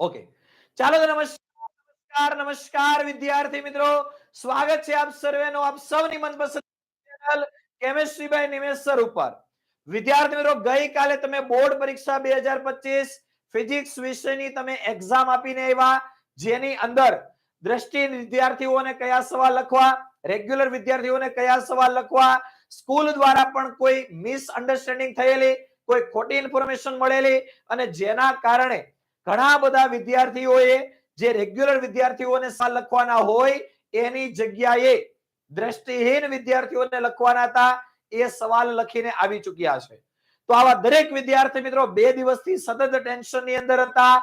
Okay ચાલો તો નમસ્કાર નમસ્કાર વિદ્યાર્થી મિત્રો. સ્વાગત છે આપ સર્વેનો, આપ સૌની મનપસંદ ચેનલ કેમેસ્ટ્રી બાય નિમેશ ઉપર. વિદ્યાર્થી મિત્રો, ગઈકાલે તમે બોર્ડ પરીક્ષા બે હજાર પચીસ ફિઝિક્સ વિષયની તમે એક્ઝામ આપીને આવ્યા, જેની અંદર દ્રષ્ટિ વિદ્યાર્થીઓને કયા સવાલ લખવા રેગ્યુલર વિદ્યાર્થીઓને કયા સવાલ લખવા, સ્કૂલ દ્વારા પણ કોઈ મિસઅન્ડરસ્ટેન્ડિંગ થયેલી, કોઈ ખોટી ઇન્ફોર્મેશન મળેલી, અને જેના કારણે ઘણા બધા વિદ્યાર્થીઓએ જે રેગ્યુલર વિદ્યાર્થીઓને સવાલ લખવાના હોય, એની જગ્યાએ દ્રષ્ટિહીન વિદ્યાર્થીઓને લખવાના હતા, એ સવાલ લખીને આવી ચૂક્યા છે. તો આવા દરેક વિદ્યાર્થી મિત્રો બે દિવસથી સતત ટેન્શનની અંદર હતા.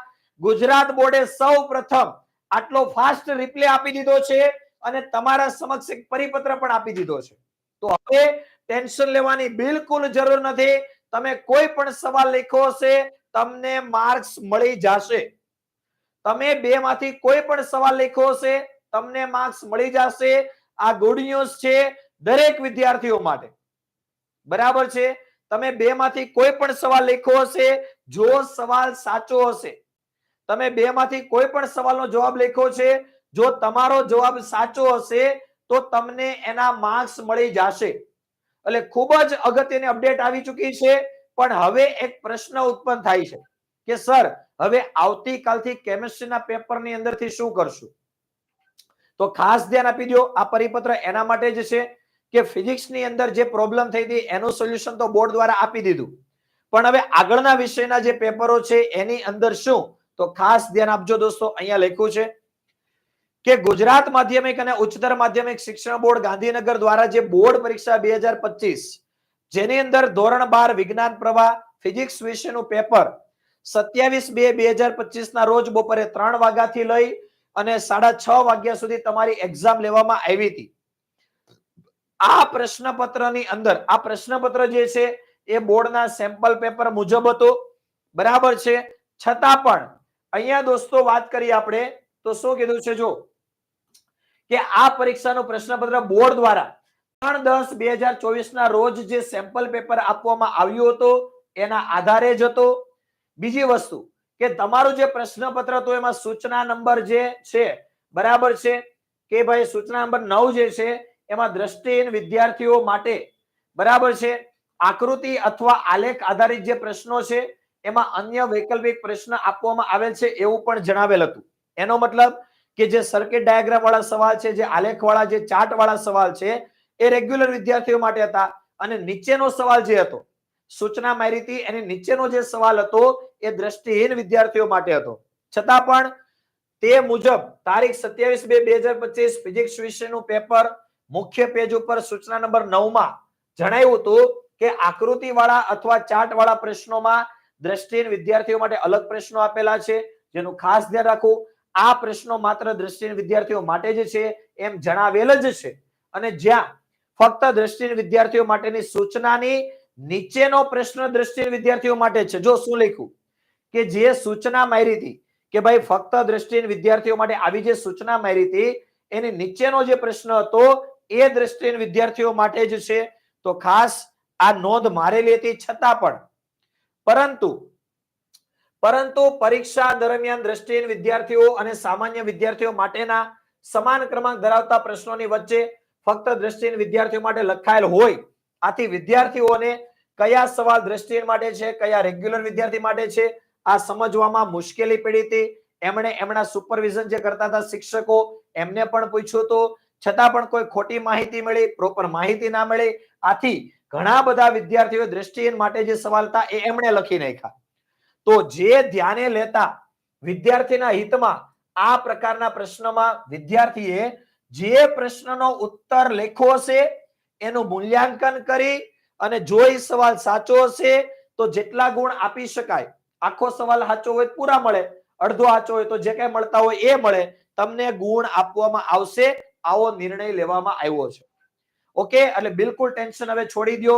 ગુજરાત બોર્ડે સૌ પ્રથમ આટલો ફાસ્ટ રિપ્લે આપી દીધો છે અને તમારા સમક્ષ એક પરિપત્ર પણ આપી દીધો છે. તો હવે ટેન્શન લેવાની બિલકુલ જરૂર નથી. તમે કોઈ પણ સવાલ લખ્યો હશે તમને માર્ક્સ મળી જશે. તમે બે માંથી કોઈ પણ સવાલ લખ્યો હશે, તમને માર્ક્સ મળી જશે. આ ગુડ ન્યૂઝ છે દરેક વિદ્યાર્થીઓ માટે. બરાબર છે? તમે બે માંથી કોઈ પણ સવાલ લખ્યો હશે, જો સવાલ સાચો હશે. તમે બે માંથી કોઈ પણ સવાલનો જવાબ લખ્યો છે, જો તમારો જવાબ સાચો હશે, તો તમને એના માર્ક્સ મળી જશે. એટલે ખૂબ જ અગત્યની અપડેટ આવી ચૂકી છે. પણ હવે એક પ્રશ્ન ઉત્પન્ન થાય છે કે સર, હવે આવતીકાલથી કેમિસ્ટ્રીના પેપરની અંદરથી શું કરશું? તો ખાસ ધ્યાન આપી દો આ પરિપત્ર એના માટે જ છે કે ફિઝિક્સની અંદર જે પ્રોબ્લેમ થઈ હતી, એનું સોલ્યુશન તો બોર્ડ દ્વારા આપી દીધું. પણ હવે આગળના વિષયના જે પેપરો છે, એની અંદર શું? તો ખાસ ધ્યાન આપજો દોસ્તો, અહીંયા લખ્યું છે કે ગુજરાત માધ્યમિક અને ઉચ્ચતર માધ્યમિક શિક્ષણ બોર્ડ ગાંધીનગર દ્વારા જે બોર્ડ પરીક્ષા બે હજાર પચીસ જેની અંદર ધોરણ બાર વિજ્ઞાન પ્રવાહ, ફિઝિક્સ વિષયનું પેપર સત્યાવીસ બે બે હજાર પચીસ ના રોજ બપોરે ત્રણ વાગ્યાથી લઈ અને સાડા છ વાગ્યા સુધી તમારી એક્ઝામ લેવામાં આવી હતી. આ પ્રશ્નપત્રની અંદર, આ પ્રશ્નપત્ર જે છે એ બોર્ડના સેમ્પલ પેપર મુજબ હતો. બરાબર છે? છતાં પણ, અહીંયા દોસ્તો વાત કરીએ આપણે, તો શું કીધું છે જો? કે આ પરીક્ષાનું પ્રશ્નપત્ર બોર્ડ દ્વારા ત્રણ દસ બે હજાર ચોવીસ ના રોજ જે સેમ્પલ પેપર આપવામાં આવ્યો હતો, એના આધારે જ હતો. બીજી વસ્તુ કે તમારું જે પ્રશ્નપત્ર હતું, એમાં સૂચના નંબર જે છે, બરાબર છે? કે ભાઈ સૂચના નંબર નવ જે છે, એમાં દ્રષ્ટિહીન વિદ્યાર્થીઓ માટે, બરાબર છે? આકૃતિ અથવા આલેખ આધારિત જે પ્રશ્નો છે, એમાં અન્ય વૈકલ્પિક પ્રશ્ન આપવામાં આવેલ છે એવું પણ જણાવેલ હતું. એનો મતલબ કે જે સર્કિટ ડાયાગ્રામ વાળા સવાલ છે, જે આલેખ વાળા જે ચાર્ટ વાળા સવાલ છે એ રેગ્યુલર વિદ્યાર્થીઓ માટે હતા. અને નીચેનો સવાલ જે હતો, સૂચના માહિતી એની નીચેનો જે સવાલ હતો, એ દ્રષ્ટિહીન વિદ્યાર્થીઓ માટે હતો. છતાં પણ તે મુજબ તારીખ સત્યાવીસ બે બે હજાર પચીસ ફિઝિક્સ વિષયનું પેપર મુખ્ય પેજ ઉપર સૂચના નંબર નવમાં જણાવ્યું હતું કે આકૃતિ વાળા અથવા ચાર્ટ વાળા પ્રશ્નોમાં દ્રષ્ટિહીન વિદ્યાર્થીઓ માટે અલગ પ્રશ્નો આપેલા છે. જેનું ખાસ ધ્યાન રાખવું, આ પ્રશ્નો માત્ર દ્રષ્ટિહીન વિદ્યાર્થીઓ માટે જ છે એમ જણાવેલ જ છે. અને જ્યાં ફક્ત દ્રષ્ટિહીન વિદ્યાર્થીઓ માટેની સૂચનાની નીચેનો પ્રશ્ન દ્રષ્ટિહીન વિદ્યાર્થીઓ માટે છે. જો શું લખ્યું? કે જે સૂચના મારી હતી કે ભાઈ ફક્ત દ્રષ્ટિહીન વિદ્યાર્થીઓ માટે આવી જે સૂચના મારી હતી, એની નીચેનો જે પ્રશ્ન હતો, એ દ્રષ્ટિહીન વિદ્યાર્થીઓ માટે જ છે. તો ખાસ આ નોંધ મારેલી હતી છતાં પણ. પરંતુ પરંતુ પરીક્ષા દરમિયાન દ્રષ્ટિહીન વિદ્યાર્થીઓ અને સામાન્ય વિદ્યાર્થીઓ માટેના સમાન ક્રમાંક ધરાવતા પ્રશ્નોની વચ્ચે ફક્ત દ્રષ્ટિહીન વિદ્યાર્થીઓ માટે લખાયેલ હોય, આથી વિદ્યાર્થીઓને કયા સવાલ દ્રષ્ટિહીન માટે છે, કયા રેગ્યુલર વિદ્યાર્થી માટે છે, આ સમજવામાં મુશ્કેલી પડી હતી. એમણે એમના સુપરવિઝન જે કરતા હતા શિક્ષકો, એમને પણ પૂછ્યું હતું છતાં પણ કોઈ ખોટી માહિતી મળી, પ્રોપર માહિતી ના મળી, આથી ઘણા બધા વિદ્યાર્થીઓ દ્રષ્ટિહીન માટે જે સવાલ હતા એ એમણે લખી નાખ્યા. તો જે ધ્યાને લેતા વિદ્યાર્થીના હિતમાં આ પ્રકારના પ્રશ્નમાં વિદ્યાર્થીએ જે પ્રશ્નનો ઉત્તર લેખો હશે, એનું મૂલ્યાંકન કરી અને જો એ સવાલ સાચો હશે, તો જેટલા ગુણ આપી શકાય. આખો સવાલ સાચો હોય પૂરા મળે, અડધો સાચો હોય તો જે કઈ મળતા હોય એ મળે, તમને ગુણ આપવામાં આવશે, આવો નિર્ણય લેવામાં આવ્યો છે. ઓકે? એટલે બિલકુલ ટેન્શન હવે છોડી દો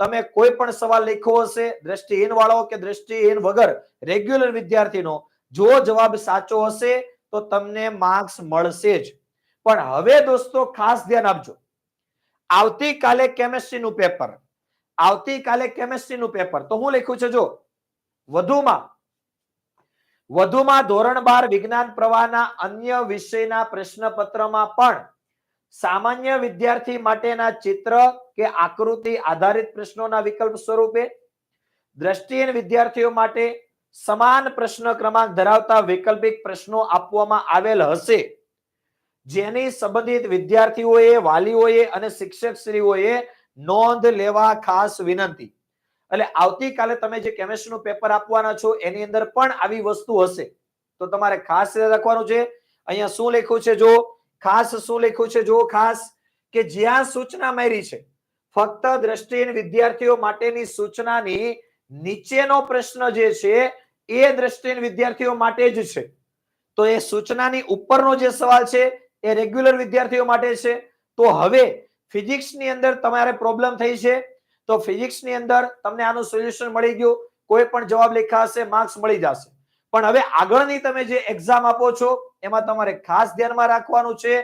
તમે કોઈ પણ સવાલ લખ્યો હશે દ્રષ્ટિહીન વાળો કે દ્રષ્ટિહીન વગર, રેગ્યુલર વિદ્યાર્થીનો, જો જવાબ સાચો હશે, તો તમને માર્ક્સ મળશે જ. પણ હવે દોસ્તો ખાસ ધ્યાન આપજો. આવતીકાલે કેમેસ્ટ્રીનું પેપર આવતીકાલે કેમેસ્ટ્રીનું પેપર તો હું લખ્યું છે, જો. વધુમાં વધુમાં ધોરણ બાર વિજ્ઞાન પ્રવાહના અન્ય વિષયના પ્રશ્નપત્રમાં પણ સામાન્ય વિદ્યાર્થી માટેના ચિત્ર કે આકૃતિ આધારિત પ્રશ્નોના વિકલ્પ સ્વરૂપે દ્રષ્ટિહીન વિદ્યાર્થીઓ માટે સમાન પ્રશ્ન ક્રમાંક ધરાવતા વૈકલ્પિક પ્રશ્નો આપવામાં આવેલ હશે. જેની સંબંધિત વિદ્યાર્થીઓએ, વાલીઓએ અને શિક્ષકશ્રીઓએ નોંધ લેવા ખાસ વિનંતી. એટલે આવતીકાલે તમે જે કેમેસ્ટ્રીનું પેપર આપવાના છો, એની અંદર પણ આવી વસ્તુ હશે. તો તમારે ખાસ યાદ રાખવાનું છે. અહીંયા શું લખ્યું છે જો? ખાસ શું લખ્યું છે જો? ખાસ કે જ્યાં સૂચના મારી છે, ફક્ત દ્રષ્ટિહીન વિદ્યાર્થીઓ માટેની સૂચનાની નીચેનો પ્રશ્ન જે છે, એ દ્રષ્ટિહીન વિદ્યાર્થીઓ માટે જ છે. તો એ સૂચનાની ઉપરનો જે સવાલ છે એ રેગ્યુલર વિદ્યાર્થીઓ માટે છે. તો હવે ફિઝિક્સની અંદર તમારે પ્રોબ્લેમ થઈ છે. તો ફિઝિક્સની અંદર તમને આનું સોલ્યુશન મળી ગયું. કોઈ પણ જવાબ લખ્યા હશે માર્ક્સ મળી જશે. પણ હવે આગળની તમે જે એક્ઝામ આપો છો, એમાં તમારે ખાસ ધ્યાનમાં રાખવાનું છે.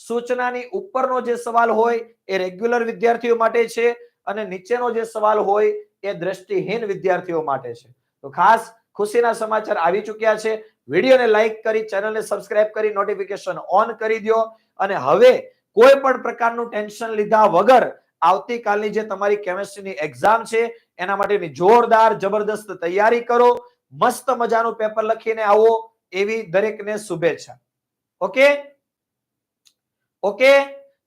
સૂચનાની ઉપરનો જે સવાલ હોય એ રેગ્યુલર વિદ્યાર્થીઓ માટે છે અને નીચેનો જે સવાલ હોય એ દ્રષ્ટિહીન વિદ્યાર્થીઓ માટે છે. તો ખાસ ખુશીના સમાચાર આવી ચૂક્યા છે. વિડીયોને લાઈક કરી, ચેનલને સબસ્ક્રાઇબ કરી નોટિફિકેશન ઓન કરી દો. અને હવે કોઈ પણ પ્રકારનું ટેન્શન લીધા વગર આવતીકાલની જે તમારી કેમેસ્ટ્રીની એક્ઝામ છે, એના માટેની જોરદાર, જબરદસ્ત તૈયારી કરો. મસ્ત મજાનું પેપર લખીને આવો. એવી દરેકને શુભેચ્છા. ઓકે ઓકે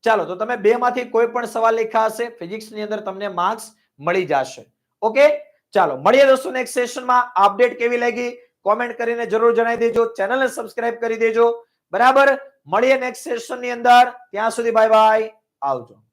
ચાલો, તો તમે બે માંથી કોઈ પણ સવાલ લખ્યા હશે ફિઝિક્સની અંદર તમને માર્ક્સ મળી જશે. ઓકે ચાલો, મળીએ દોસ્તો નેક્સ્ટ સેશનમાં અપડેટ કેવી લાગી? કોમેન્ટ કરીને જરૂર જણાવી દેજો. ચેનલને સબસ્ક્રાઇબ કરી દેજો. બરાબર? મળીએ નેક્સ્ટ સેશનની અંદર. ત્યાં સુધી બાય બાય આવજો.